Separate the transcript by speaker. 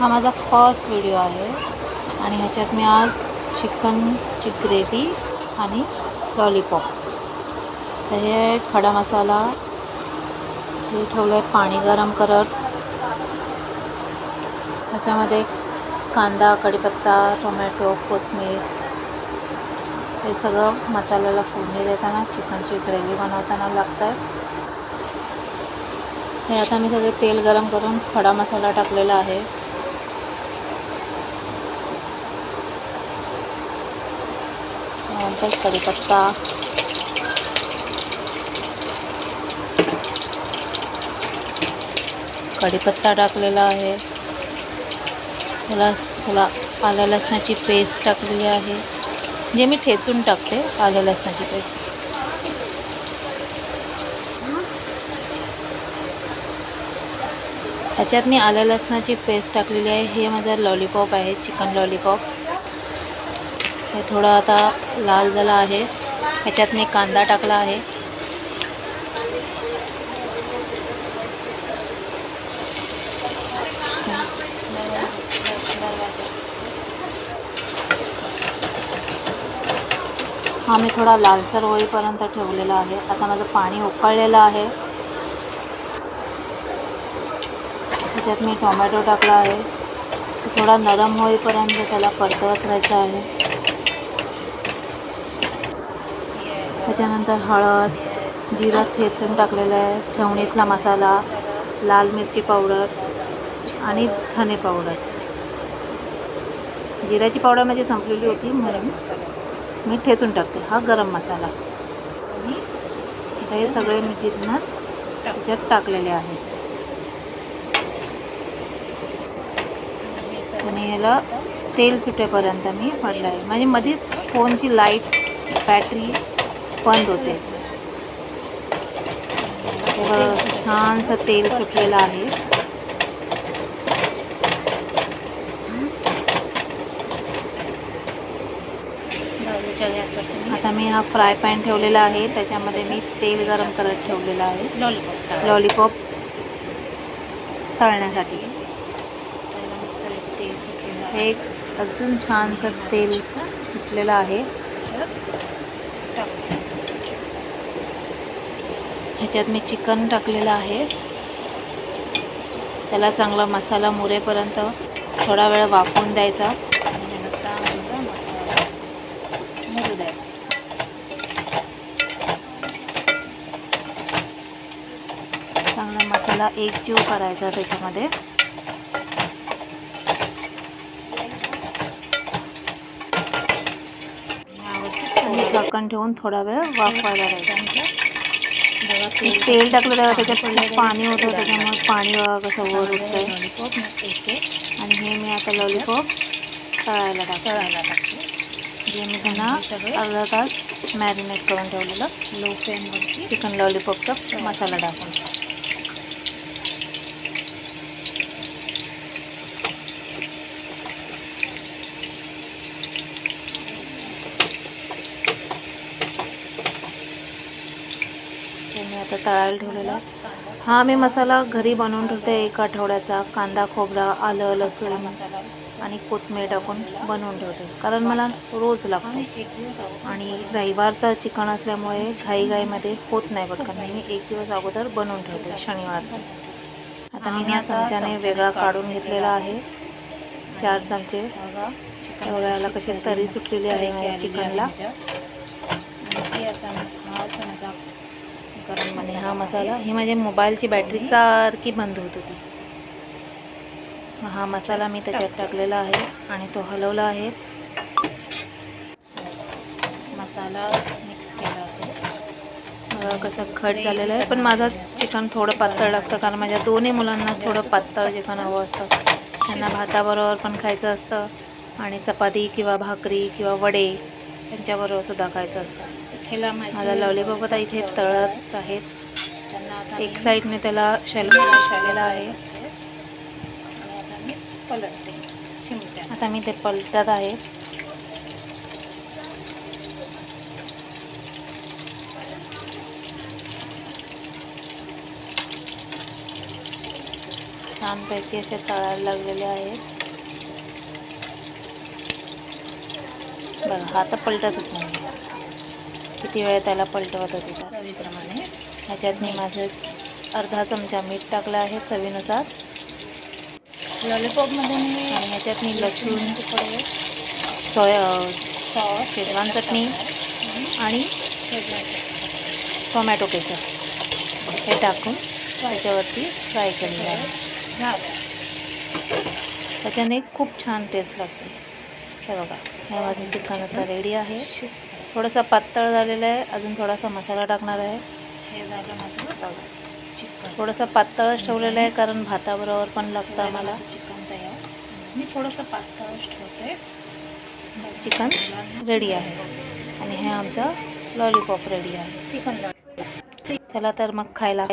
Speaker 1: हा माझा first video आहे. आणि ह्याच्यात मी आज चिकनची ग्रेव्ही आणि लॉलीपॉप तर हे खडा मसाला. हे ठेवलं आहे पाणी गरम करत. ह्याच्यामध्ये कांदा कढीपत्ता टोमॅटो कोथमीर हे सगळं मसाल्याला फोडणी देताना चिकनची ग्रेव्ही बनवताना लागतं आहे हे आता मी सगळे तेल गरम करून खडा मसाला टाकलेला आहे. त्यानंतर कढीपत्ता. कढीपत्ता टाकलेला आहे. त्याला त्याला आल्या लसणाची पेस्ट टाकलेली आहे. जे मी ठेचून टाकते आल्या लसणाची पेस्ट. ह्याच्यात मी आल्या लसणाची पेस्ट टाकलेली आहे. हे माझं लॉलीपॉप आहे चिकन लॉलीपॉप हे थोडं आता लाल झालं आहे. ह्याच्यात मी कांदा टाकला आहे. हा मी थोडा लालसर होईपर्यंत ठेवलेला आहे. आता माझं पाणी उकळलेलं आहे. त्याच्यात मी टोमॅटो टाकला आहे. तो थोडा नरम होईपर्यंत त्याला परतवत राहायचं आहे. त्याच्यानंतर हळद जिरं ठेचून टाकलेलं आहे. ठेवणीतला मसाला लाल मिरची पावडर आणि धने पावडर. जिऱ्याची पावडर माझी संपलेली होती म्हणून मी ठेचून टाकते हा गरम मसाला. आता हे सगळे मी जिन्नस त्याच्यात टाकलेले आहेत. आणि याला तेल सुटेपर्यंत मी पडलं आहे. म्हणजे मध्येच फोनची लाइट बॅटरी बंद होते. तेव्हा छानसं तेल सुटलेलं आहे. आता मी हा फ्राय पॅन ठेवलेला आहे. त्याच्यामध्ये मी तेल गरम करत ठेवलेलं आहे.
Speaker 2: लॉलीपॉप
Speaker 1: लॉलीपॉप तळण्यासाठी. एक अजून छानसं तेल सुटलेलं आहे. ह्याच्यात मी चिकन टाकलेलं आहे. त्याला चांगला मसाला मुरेपर्यंत थोडा वेळ वाफवून द्यायचा.
Speaker 2: चांगला मसाला मुरू द्यायचा
Speaker 1: चांगला मसाला एकजीव करायचा त्याच्यामध्ये आणि झाकण ठेवून थोडा वेळ वाफवायला द्यायचा तेल टाकलं तेव्हा त्याच्यात पाणी होतं त्याच्यामुळे पाणी कसं वर
Speaker 2: एक
Speaker 1: आणि हे मी आता लॉलीपॉप तळायला
Speaker 2: तळायला टाकते.
Speaker 1: जे मी त्यांना अर्धा तास मॅरिनेट करून ठेवलेलं.
Speaker 2: लो फ्लेमवरती
Speaker 1: चिकन लॉलीपॉपचा मसाला टाकून. आता तळायला ठेवलेला आहे. हा मी मसाला घरी बनवून ठेवते. एक आठवड्याचा कांदा खोबरा आलं लसूण आणि कोथमीर टाकून बनवून ठेवते. कारण मला रोज लागतो. आणि रविवारचा चिकन असल्यामुळे घाईघाईमध्ये होत नाही पटकन मी एक दिवस अगोदर बनवून ठेवते शनिवारचं. आता मी ह्या चमच्याने वेगळा काढून घेतलेला आहे. चार चमचे. बघायला कशी तरी सुटलेली आहे या चिकनला.
Speaker 2: कारण ती हा गरम
Speaker 1: हा मसाला ही माझी मोबाईलची बॅटरी सारखी बंद होत होती. हा मसाला मी त्याच्यात टाकलेला आहे आणि तो हलवला आहे.
Speaker 2: मसाला मिक्स केला
Speaker 1: आहे. कसं खट झालेलं आहे. पण माझं चिकन थोडं पातळ लागतं कारण माझ्या दोन्ही मुलांना थोडं पातळ चिकन हवं असतं. त्यांना भाताबरोबर पण खायचं असतं आणि चपाती किंवा भाकरी किंवा वडे यांच्याबरोबर सुद्धा खायचं असतं.
Speaker 2: माझी
Speaker 1: लॉलीपॉप आता इथे तळत आहेत. एक साईडने त्याला शॅलो शालेला आहे.
Speaker 2: पलटते
Speaker 1: आता मी ते पलटत आहे. छानपैकी असे तळायला लागलेले आहेत. बघा हा तर पलटतच नाही किती वेळ त्याला पलटवत होती
Speaker 2: चवीप्रमाणे.
Speaker 1: ह्याच्यात मी माझे अर्धा चमचा मीठ टाकलं आहे चवीनुसार.
Speaker 2: लॉलीपॉपमध्ये मी
Speaker 1: आणि ह्याच्यात मी लसूण
Speaker 2: तुकडे
Speaker 1: सोया
Speaker 2: सॉस
Speaker 1: शेजवान चटणी आणि टोमॅटो केचप. हे टाकून त्याच्यावरती फ्राय केलेलं आहे. त्याच्याने खूप छान टेस्ट लागते. हे बघा हे माझं चिकन आता रेडी आहे. थोडंसं पातळ झालेलं आहे अजून थोडासा मसाला टाकणार आहे.
Speaker 2: हे झालं माझं
Speaker 1: बघा
Speaker 2: चिकन.
Speaker 1: थोडंसं पातळच ठेवलेलं आहे कारण भाताबरोबर पण लागतं आम्हाला.
Speaker 2: चिकन तयार. मी थोडंसं पातळच ठेवते.
Speaker 1: चिकन रेडी आहे. आणि हे आमचं लॉलीपॉप रेडी आहे.
Speaker 2: चिकन लॉलीपॉप
Speaker 1: चला तर मग खायला